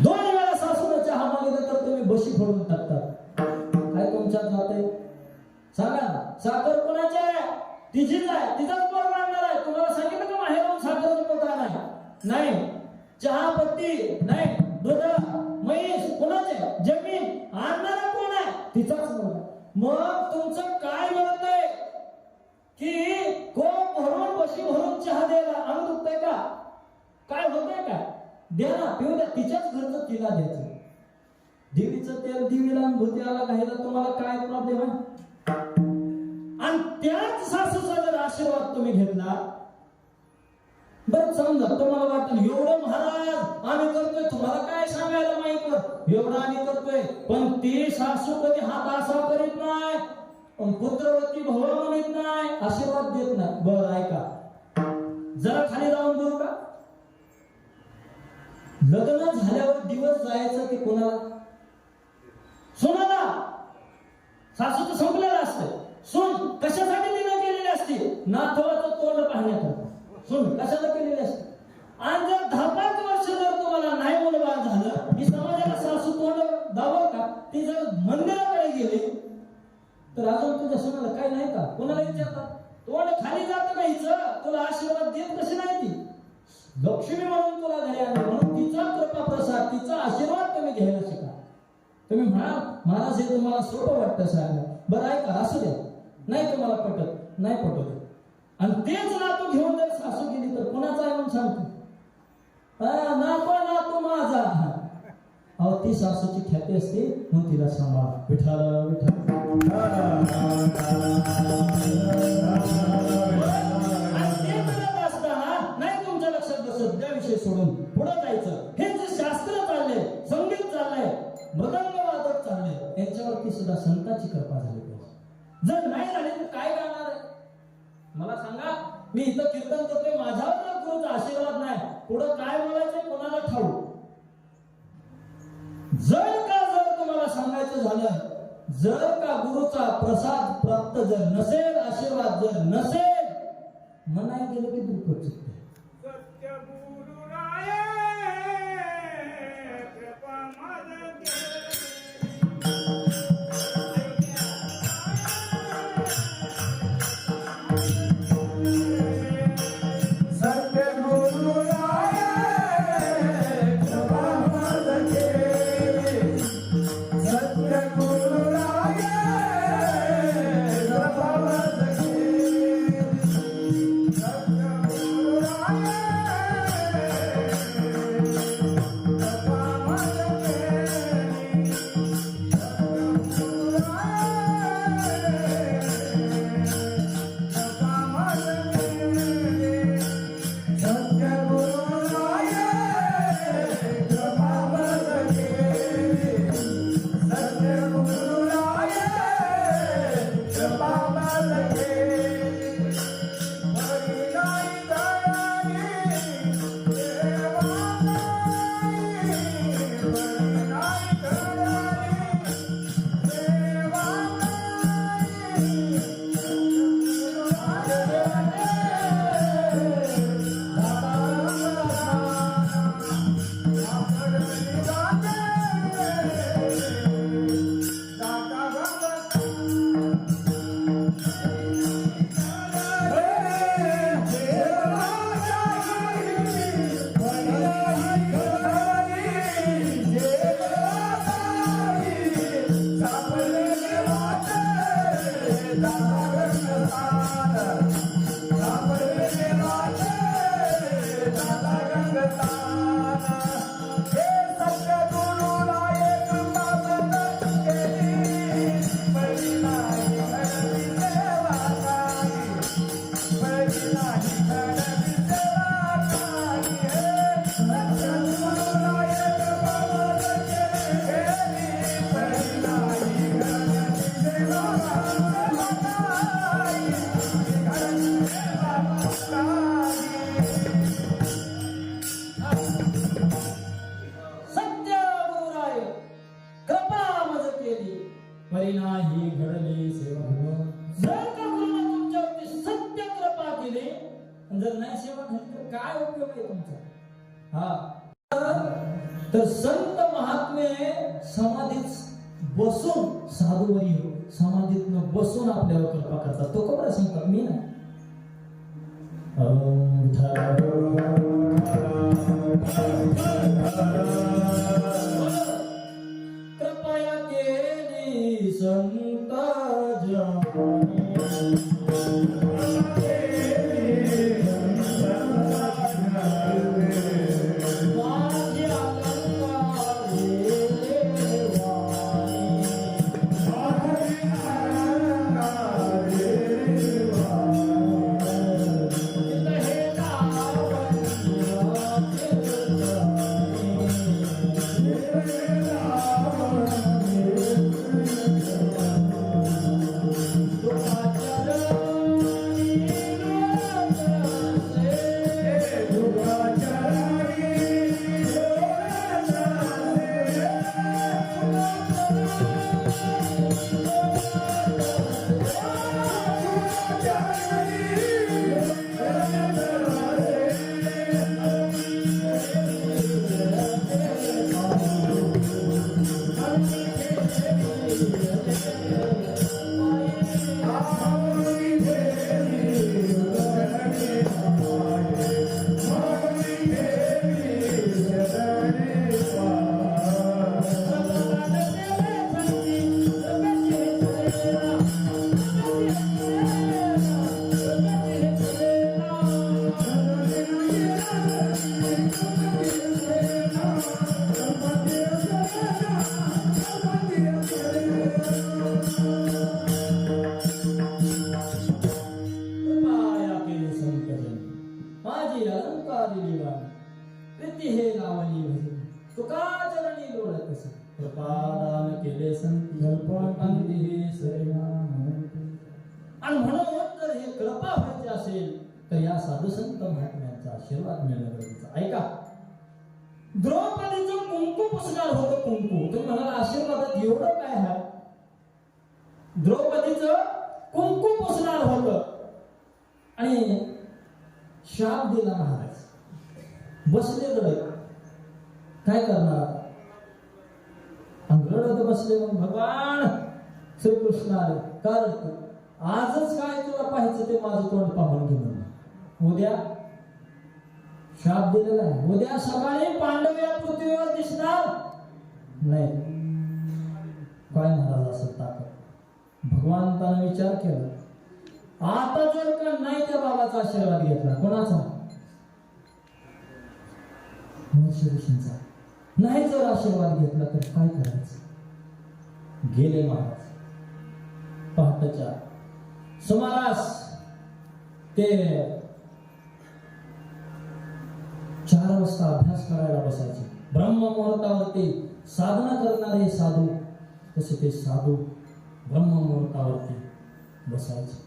दोन वेळा सासूला चहा मागे तर तुम्ही बशी फोडून टाकतात. काय तुमच्यात नाते? सांगा साखर कोणाची आहे? तिचीच आहे तिचाच पोट मांडणार आहे. तुम्हाला सांगितलं का माहेरून साखर पोटा आहे नाही. चहा पत्ती नाही. दूध? म्हैस? कोणाचे? जमीन? आणणारा कोण आहे? तिचाच मुलगा मग तुमचं काय मत आहे? की कोण भरून बशी भरून चहा द्यायला अंग दुखतंय का? काय होतंय का द्याला ना तिच्याच घरचं तिला द्यायचं देवीचं तेल दिवीला आणि भूत्याला घायला तुम्हाला काय प्रॉब्लेम आहे? आणि त्याच सासूचा जर आशीर्वाद तुम्ही घेतला बरं समजा तुम्हाला वाटतं एवढं महाराज आम्ही करतोय तुम्हाला काय सांगायला माहीत एवढं आम्ही करतोय पण ती सासू कधी हात असा करीत नाही पण पुत्रवती भव म्हणत नाही आशीर्वाद देत नाही. बर ऐका. जरा खाली जाऊन बोलू का? लग्न झाल्यावर दिवस जायचं की कोणाला? सोनाला! सासूचं संपलेलं असतं. सून कशासाठी तिने केलेली असते? नातवाचं तोंड पाहण्याकरता सोन कशाला केलेली असते? आणि जर दहा पाच वर्ष जर तुम्हाला नाही मुलबाळ झालं की समाजाला सासू तोंड दावल का? ती जर मंदिराकडे गेले तर अजून तुझ्या सुनाला काय नाही का? कोणाला विचारतात तोंड खाली जात नाहीच तुला आशीर्वाद देत कशी नाही ती? लक्ष्मी म्हणून तुला घरी आणलं. म्हणून तिचा कृपा प्रसाद तिचा आशीर्वाद तुम्ही घ्यायला शिका. तुम्ही म्हणा महाराज हे तुम्हाला सोपं वाटतं सांगा बरं ऐका असू द्या. नाही तुम्हाला पटत नाही पटत आणि तेच नातू घेऊन जर सासू गेली तर कोणाचा आहे म्हणून सांगतो? नातो नातू माझा. अहो ती सासूची ख्याती असते म्हणून तिला सांभाळ. विठाला असताना विषय सोडून पुढे जायचं. हे जे शास्त्र चाललंय संगीत चाललंय मृदंग वादक चाललंय यांच्यावरती सुद्धा संतांची कृपा झाली पाहिजे. जर नाही झाली तर काय करणार आहे? मला सांगा मी इथं कीर्तन करतोय माझ्यावर गुरुचा आशीर्वाद नाही. पुढं काय बोलायचंय कोणाला ठाऊ? जर का जर तुम्हाला सांगायचं झालं जर का गुरुचा प्रसाद प्राप्त जर नसेल आशीर्वाद जर नसेल मनाय गेलं की दुःख चुकते हा। तर संत महात्मे समाधीत बसून समाधीतनं बसून कृपा करतात. तो खबर सांगतात मी ना कृपया संत आशीर्वाद मिळणं गरजेचं. ऐका. द्रौपदीचं कुंकू पुसणार होतं कुंकू. तुम्ही म्हणाला आशीर्वादात एवढं काय आहे? द्रौपदीचं कुंकू पुसणार होतं. आणि शाप दिला महाराज. बसले रडत काय करणार रडत बसले मग भगवान श्रीकृष्ण आले. का आजच काय तुला पाहायचं ते माझं तोंड पाहून घेऊन उद्या शाप दिलेला आहे. उद्या सकाळी पांडव या पृथ्वीवर दिसणार नाही. काय महाराज असं ताकद? भगवंतानं विचार केला. आता जर का नाही त्या बाबाचा आशीर्वाद घेतला कोणाचा? ऋषींचा नाही जर आशीर्वाद घेतला तर काय करायचं? गेले महाराज. पहाटच्या सुमारास ते चार वाजता अभ्यास करायला बसायचे. ब्रह्म मुहूर्तावरती साधना करणारे साधू तसे ते साधू ब्रह्म मुहूर्तावरती बसायचे.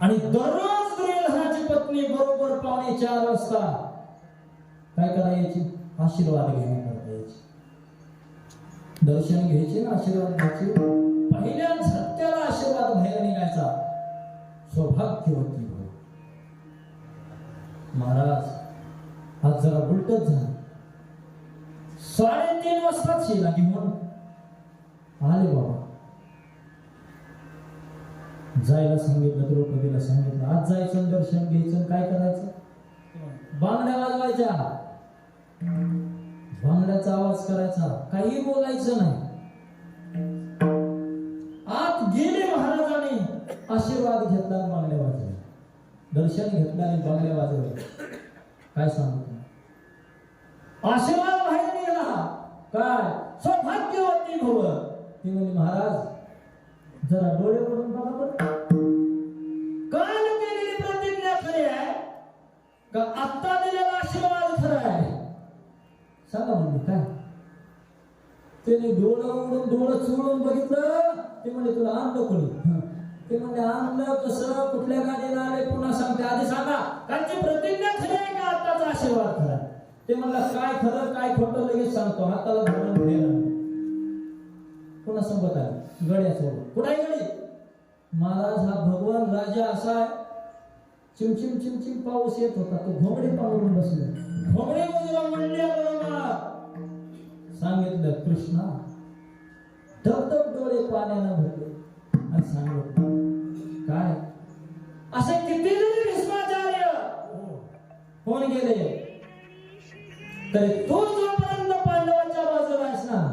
आणि दररोज दुर्योधनाची पत्नी बरोबर पावणे चार वाजता काय करायची आशीर्वाद घेणे करता यायचे. दर्शन घ्यायचे ना आशीर्वाद घ्यायचे. पहिल्या सत्याला आशीर्वाद बाहेर निघायचा. सौभाग्यवती भाऊ महाराज आज जरा उलटच झालं साडेतीन वाजताच शिला घेऊन आले बाबा. जायला सांगितलं द्रौपदीला सांगितलं आज जायचं दर्शन घ्यायचं काय करायचं? बांगड्या वाजवायच्या. बांगड्याचा आवाज करायचा काही बोलायचं नाही. आत गेले महाराजांनी आशीर्वाद घेतला बांगड्या वाजवल्या दर्शन घेतलं आणि बांगड्या वाजवल्या. काय सांग? आशीर्वाद बाहेर निघाला. काय? सौभाग्यवती भव ती म्हणजे महाराज जरा डोळे म्हणून बघा बरं. काल केलेली प्रतिज्ञा खरी आहे का आत्ता दिलेला आशीर्वाद खरा आहे? सांगा म्हणजे काय? त्याने डोळं उडून डोळं चुळून बघितलं ते म्हणजे तुला आणलं कोणी ते म्हणजे आणलं कसं कुठल्या गाडीला आले पुन्हा सांगते आधी सांगा. कालची प्रतिज्ञा खरी आहे का आत्ताचा आशीर्वाद खरा? ते म्हणला काय खरं काय खोटं लगेच सांगतो. हाताला धरून ठेवलं पुन्हा संपत आली. गड्यासोबत कुठे गडी महाराज हा भगवान राजा असा आहे. चिमचिम चिमचिम पाऊस येत होता. तो घोंगडे पावरून बसले. घोंगडे बाजूला मंडल्या सांगितलं कृष्णा धबधब डोळे पाण्यानं भरले. आणि सांगितलं काय? असे किती जरी भीष्माचार्य कोण गेले? तरी तो जोपर्यंत पांडवाच्या बाजूला असणार.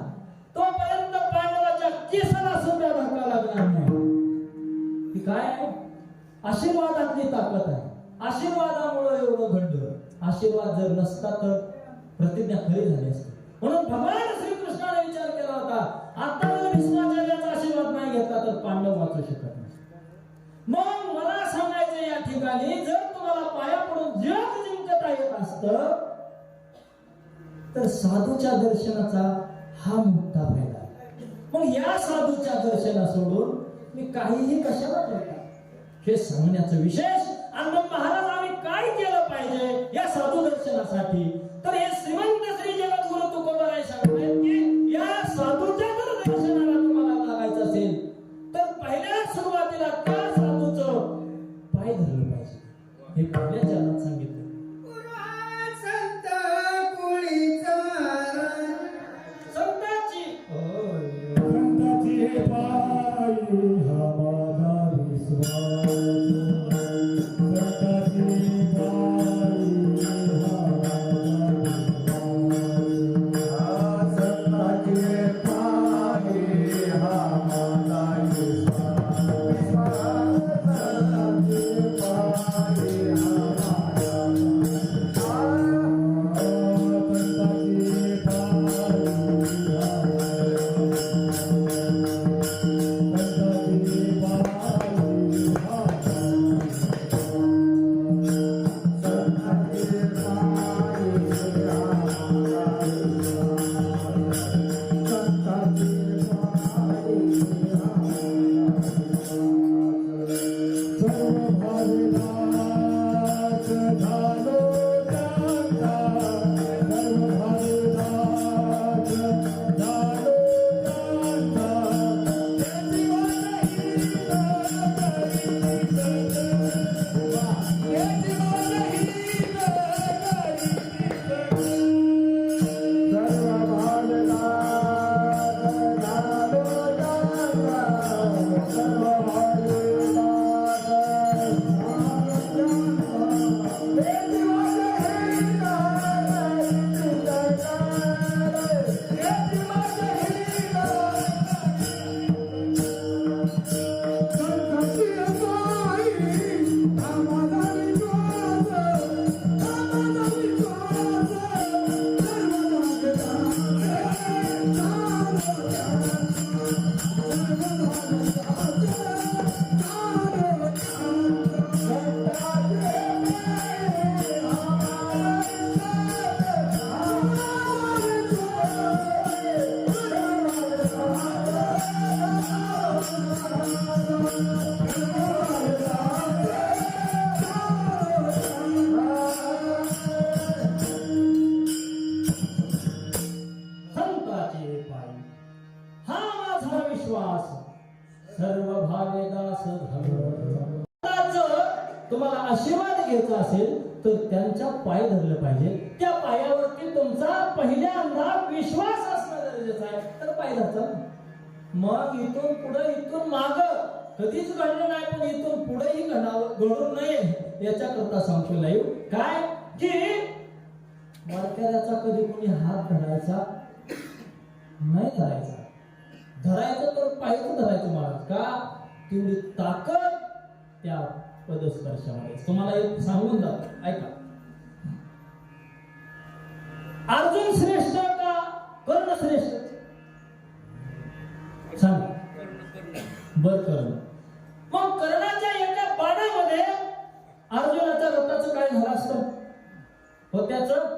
तोपर्यंत पांडवाच्या केसाला सुद्धा धक्का लागणार नाही. काय आशीर्वादातली ताकद आहे. आशीर्वादामुळे एवढं घडलं आशीर्वाद जर नसता तर प्रतिज्ञा खरी झाली असती. म्हणून भगवान श्रीकृष्णाने विचार केला होता आता जर भीष्माचार्याचा आशीर्वाद नाही घेतला तर पांडव वाचू शकत नाही. मग मला सांगायचं या ठिकाणी जर तुम्हाला पाया पडून जग जिंकता येत असतं तर साधूच्या दर्शनाचा हा मोठा फायदा मग या साधूच्या दर्शना सोडून मी काहीही कशाला करता हे सांगण्याचं विशेष आणि मग महाराज आम्ही काय केलं पाहिजे या साधू दर्शनासाठी? तर हे श्रीमंत संताचे तुम्हाला आशीर्वाद घ्यायचा असेल तर त्यांच्या पाय धरलं पाहिजे. त्या पायावरती तुमचा पहिल्यांदा विश्वास असणं गरजेचं आहे. तर पाय धरचा मग इथून पुढे इथून माग. कधीच घडलं नाही पण इथून पुढेही घडावं घडू नये याच्याकरता सांगतो लाईव्ह काय? की वारकऱ्याचा कधी कोणी हात धरायचा? नाही धरायचा. धरायचं तर पाहिजे धरायचं महाराज का? तेवढी ताकद त्या पदस्पर्शामध्ये. तुम्हाला एक सांगून जात ऐका. अर्जुन श्रेष्ठ का कर्ण श्रेष्ठ? सांग. बर कर्ण. मग कर्णाच्या एका बाणामध्ये अर्जुनाच्या रथाचं काय झालं असतं? हो त्याचं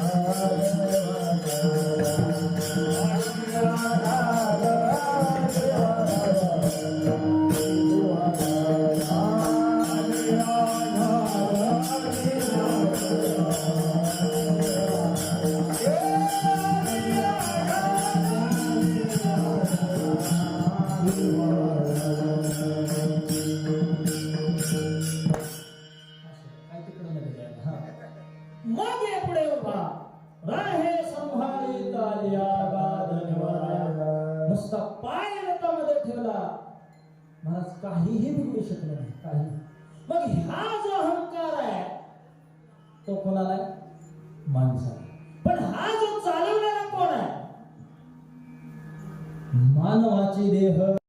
माणसाला पण हा जो चालवणारा कोण आहे? मानवाची देह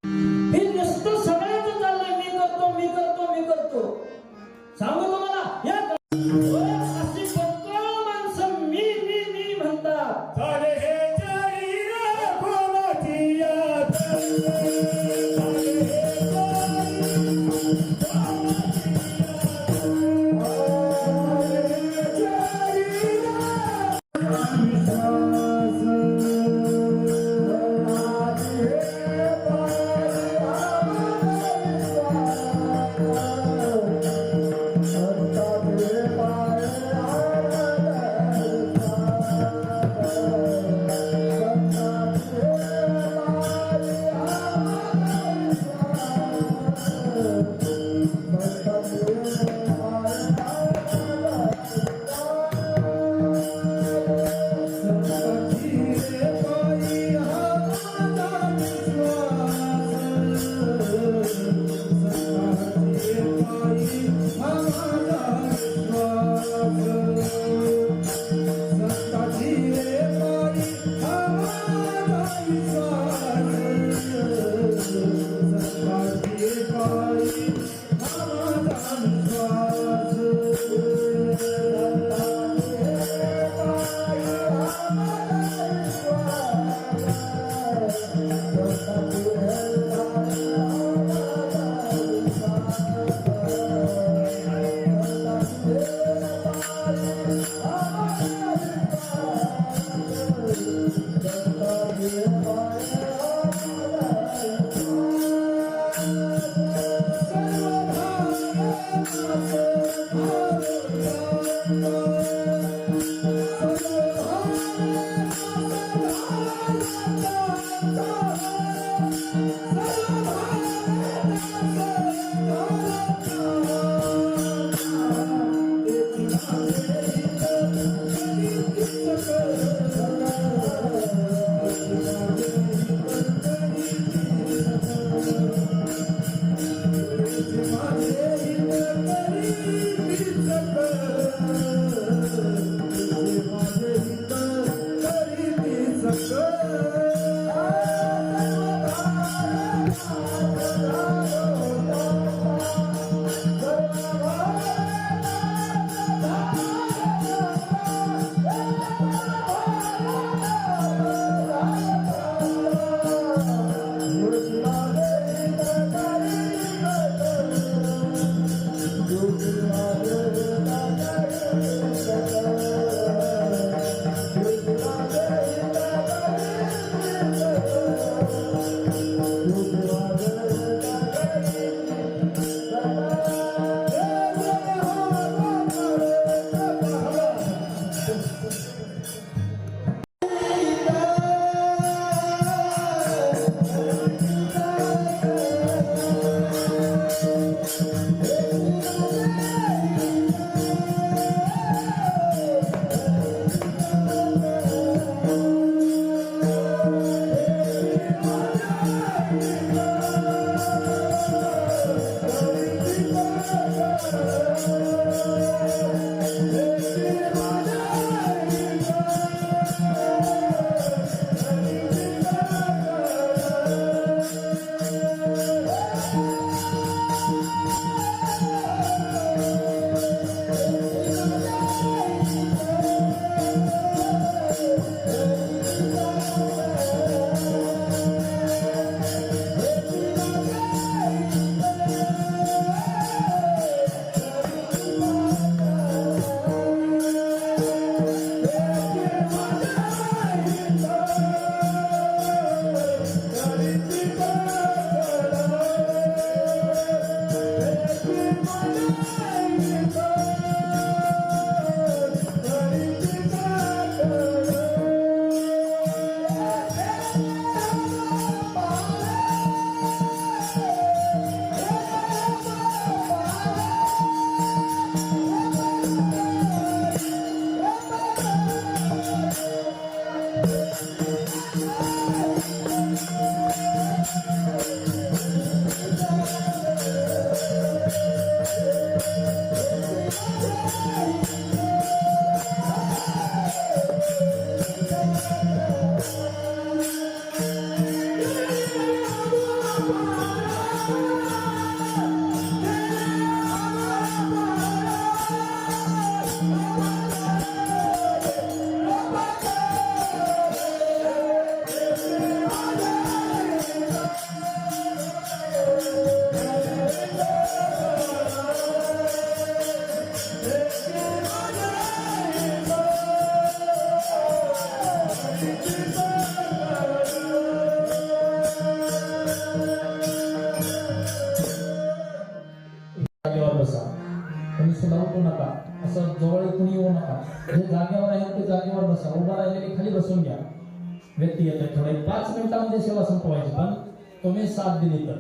दिली तर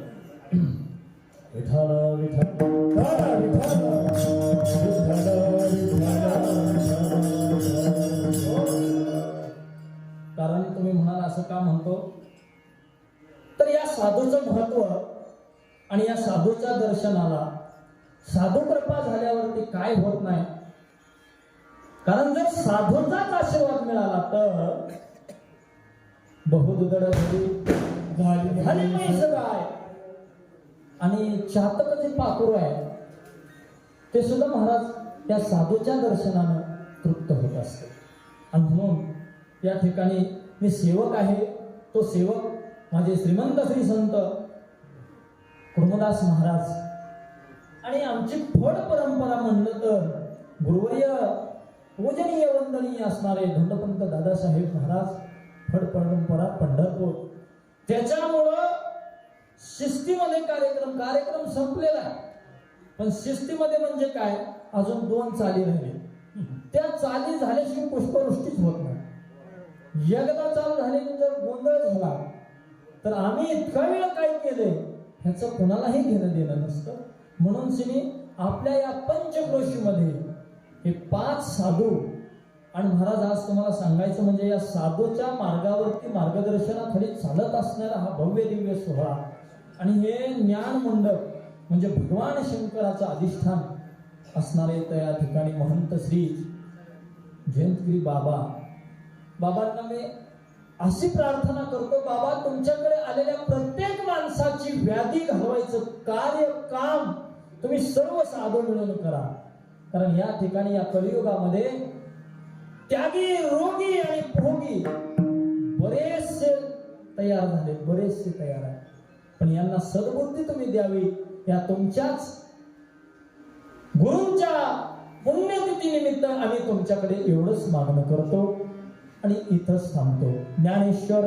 विठाल विठाल कारण तुम्ही म्हणाल असं का म्हणतो? तर या साधूचं महत्त्व आणि या साधूच्या दर्शनाला साधू कृपा झाल्यावरती काय होत नाही? कारण जर साधूचाच आशीर्वाद मिळाला तर बहुदुदड झाली. झाली आणि चातक जे पाखरू आहे ते सुद्धा महाराज त्या साधूच्या दर्शनानं तृप्त होत असते. आणि म्हणून या ठिकाणी मी सेवक आहे. तो सेवक माझे श्रीमंत श्री संत कृमदास महाराज. आणि आमची फड परंपरा म्हणलं तर गुरुवर्य पूजनीय वंदनीय असणारे धोंडपंत दादासाहेब महाराज फड परंपरा पंढरपूर. त्याच्यामुळं शिस्तीमध्ये कार्यक्रम कार्यक्रम संपलेला आहे. पण शिस्तीमध्ये म्हणजे काय? अजून दोन चाली राहिले. त्या चाली झाल्याशिवाय पुष्पवृष्टीच होत नाही. एकदा चालू झाली जर गोंधळ झाला तर आम्ही इतका वेळ काय केलंय? ह्याचं कोणालाही घेणं देणं नसतं. म्हणून श्री आपल्या या पंचक्रोशीमध्ये हे पाच साधू आणि महाराज आज तुम्हाला सांगायचं म्हणजे या साधूच्या मार्गावरती मार्गदर्शनाखाली चालत असणारा हा भव्य दिव्य सोहळा आणि हे ज्ञान मंडप म्हणजे भगवान शंकराचं अधिष्ठान असणारे तर या ठिकाणी महंत श्री जयंतगिरी बाबा. बाबांना मी अशी प्रार्थना करतो बाबा तुमच्याकडे आलेल्या प्रत्येक माणसाची व्याधी घालवायचं कार्य काम तुम्ही सर्व साधू मिळून करा. कारण या ठिकाणी या कलियुगामध्ये त्यागी रोगी आणि भोगी बरेचसे तयार झाले बरेचसे तयार आहे पण यांना सद्बुद्धी तुम्ही द्यावी या तुमच्याच गुरुंच्या पुण्यतिथीनिमित्त आम्ही तुमच्याकडे एवढंच मागणं करतो आणि इथंच थांबतो. ज्ञानेश्वर